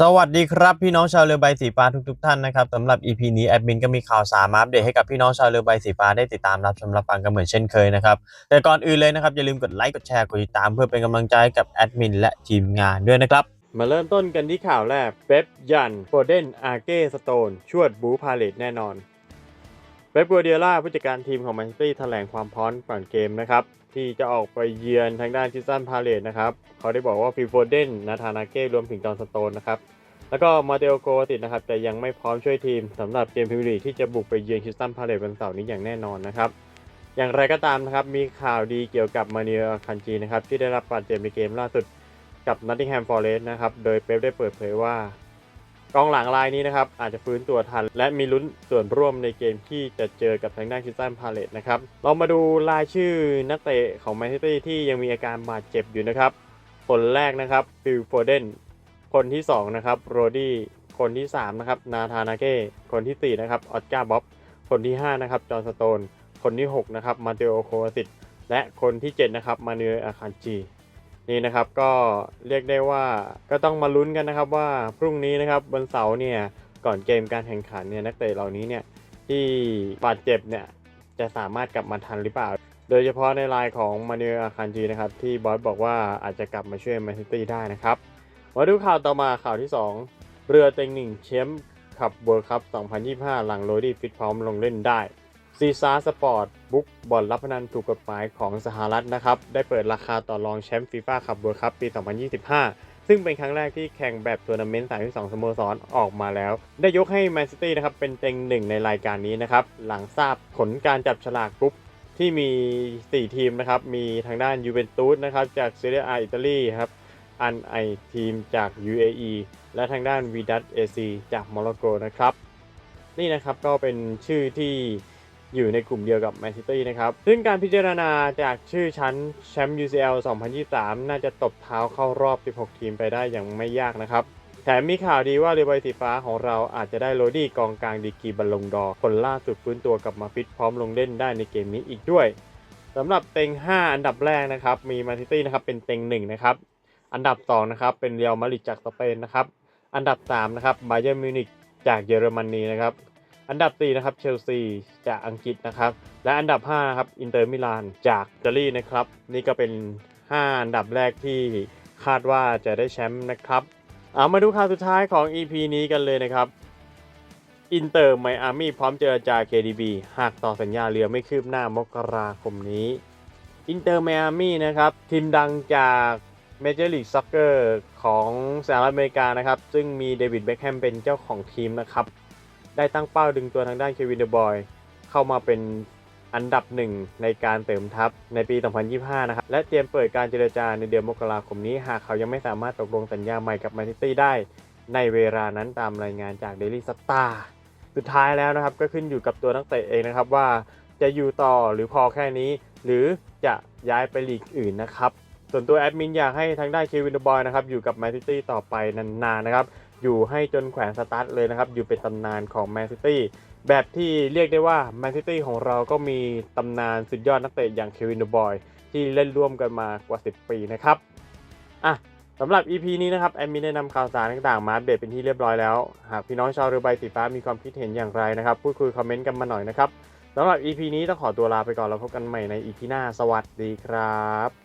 สวัสดีครับพี่น้องชาวเรือใบสีฟ้าทุกๆท่านนะครับสำหรับ EP นี้แอดมินก็มีข่าวสารมาอัปเดตให้กับพี่น้องชาวเรือใบสีฟ้าได้ติดตามรับชมรับฟังกันเหมือนเช่นเคยนะครับแต่ก่อนอื่นเลยนะครับอย่าลืมกดไลค์กดแชร์กดติดตามเพื่อเป็นกำลังใจให้กับแอดมินและทีมงานด้วยนะครับมาเริ่มต้นกันที่ข่าวแรกเป๊ปยันโฟเดนอาเก้สโตนชวดบูพาเลตแน่นอน เป๊ปกัวเดียล่าผู้จัดการทีมของแมนซิตี้แถลงความพร้อมก่อนเกมนะครับ ที่จะออกไปเยือนทางด้านทิสตันพาเลตนะครับ เขาได้บอกว่าฟิโฟเดนนาธานาเก้รวมถึงจอห์นสโตนนะครับ แล้วก็มาเตโอโกติดนะครับ แต่ยังไม่พร้อมช่วยทีมสำหรับเกมพรีเมียร์ลีกที่จะบุกไปเยือนทิสตันพาเลตวันเสาร์นี้อย่างแน่นอนนะครับ อย่างไรก็ตามนะครับมีข่าวดีเกี่ยวกับมาเนียคันจีนะครับที่ได้รับบาดเจ็บในเกมล่าสุดกับนอตติงแฮมฟอร์เรสต์นะครับโดยเป๊ปได้เปิดเผยว่า กองหลังรายนี้นะครับอาจจะฟื้นตัวทัน และมีลุ้นส่วนร่วมในเกมที่จะเจอกับทางด้านคิสตันพาเลตนะครับเรามาดูรายชื่อนักเตะของแมนซิตี้ที่ยังมีอาการบาดเจ็บอยู่นะครับ คนแรกนะครับฟิลโฟเดนคนที่2นะครับโรดี้คนที่3นะครับนาธานาเก้คนทีสี่4นะครับออสการ์บ๊อบคนที่5นะครับจอห์นสโตนคนที่6นะครับมาเตโอโควาสิตและคนที่7นะครับมาเนออาคันจี นี่นะครับก็เรียกได้ว่าก็ต้องมาลุ้นกันนะครับว่าพรุ่งนี้นะครับวันเสาร์เนี่ยก่อนเกมการแข่งขันเนี่ยนักเตะเหล่านี้เนี่ยที่บาดเจ็บเนี่ยจะสามารถกลับมาทันหรือเปล่า โดยเฉพาะในรายของมาเนออาคันจีนะครับที่บอสบอกว่าอาจจะกลับมาช่วยแมนซิตี้ได้นะครับมาดูข่าวต่อมาข่าวที่ 2 เรือเต็งหนึ่งแชมป์ขับเวิร์คัพ2025 หลังโรดี้ฟิตพร้อมลงเล่นได้ ซีซ่าสปอร์ตบุ๊กบอนรับพนันถูกกฎหมายของสหรัฐนะครับ ได้เปิดราคาต่อรองแชมป์ฟีฟ่าคัพเวิร์คัพปี 2025 ซึ่งเป็นครั้งแรกที่แข่งแบบทัวร์นาเมนต์ 32 สโมสรออกมาแล้ว ได้ยกให้แมนซิตี้นะครับเป็นเต็งหนึ่งในรายการนี้นะครับ หลังทราบผลการจับฉลากปุ๊บที่มี 4 ทีมนะครับ มีทางด้านยูเวนตุสนะครับจากเซเรียอาอิตาลีครับอันไอทีมจาก UAE และทางด้านวีดัตเอซีจากโมร็อกโกนะครับ นี่นะครับก็เป็นชื่อที่ อยู่ในกลุ่มเดียวกับแมนซิตี้นะครับ ซึ่งการพิจารณาจากชื่อชั้นแชมป์ UCL 2023 น่าจะตบเท้าเข้ารอบ 16 ทีมไปได้อย่างไม่ยากนะครับ แถมมีข่าวดีว่าเรือใบสีฟ้าของเราอาจจะได้โรดี้กองกลางดีกีบัลลงดอคนล่าสุดฟื้นตัวกลับมาฟิตพร้อมลงเล่นได้ในเกมนี้อีกด้วยสำหรับเต็ง 5 อันดับแรกนะครับมีแมนซิตี้นะครับเป็นเต็ง1นะครับอันดับ2นะครับเป็นเรียลมาดริดจากสเปนนะครับอันดับ3นะครับบาเยิร์มิวนิกจากเยอรมนีนะครับ อันดับ 4 นะครับเชลซีจากอังกฤษนะครับ และอันดับ5นะครับอินเตอร์มิลานจากอิตาลีนะครับ นี่ก็เป็น 5 อันดับแรกที่คาดว่าจะได้แชมป์นะครับเอามาดูข่าวสุดท้ายของ EP นี้กันเลยนะครับอินเตอร์ไมอามี่พร้อมเจรจา KDB หากต่อสัญญาเรือไม่คืบหน้ามกราคมนี้อินเตอร์ไมอามี่นะครับทีมดังจากเมเจอร์ลีกซ็อกเกอร์ของสหรัฐอเมริกานะครับ ซึ่งมีเดวิดเบคแฮมเป็นเจ้าของทีมนะครับ ได้ตั้งเป้าดึงตัวทางด้านเควินเดบอยเข้ามาเป็นอันดับหนึ่งในการเสริมทัพในปี 2025 นะครับ และเตรียมเปิดการเจรจาในเดือนมกราคมนี้หากเขายังไม่สามารถตกลงสัญญาใหม่กับแมนซิตี้ได้ ในเวลานั้นตามรายงานจาก Daily Star สุดท้ายแล้วนะครับก็ขึ้นอยู่กับตัวนักเตะเองนะครับว่าจะอยู่ต่อหรือพอแค่นี้ หรือจะย้ายไปลีกอื่นนะครับ ส่วนตัวแอดมินอยากให้ทางด้านเควินเดบอยนะครับอยู่กับแมนซิตี้ต่อไปนานๆนะครับ อยู่ให้จนแขวนสตาร์ทเลยนะครับ อยู่เป็นตำนานของแมนซิตี้แบบที่เรียกได้ว่าแมนซิตี้ของเราก็มีตำนานสุดยอดนักเตะอย่างเควินเดบอย ที่เล่นร่วมกันมากว่า 10 ปีนะครับอะสำหรับ EP นี้นะครับแอดมินได้นำข่าวสารต่างๆ มาอัปเดตเป็นที่เรียบร้อยแล้ว หากพี่น้องชาวเรือใบสีฟ้ามีความคิดเห็นอย่างไรนะครับ พูดคุยคอมเมนต์กันมาหน่อยนะครับสำหรับ EP นี้ต้องขอตัวลาไปก่อนแล้วพบกันใหม่ใน EP หน้า สวัสดีครับ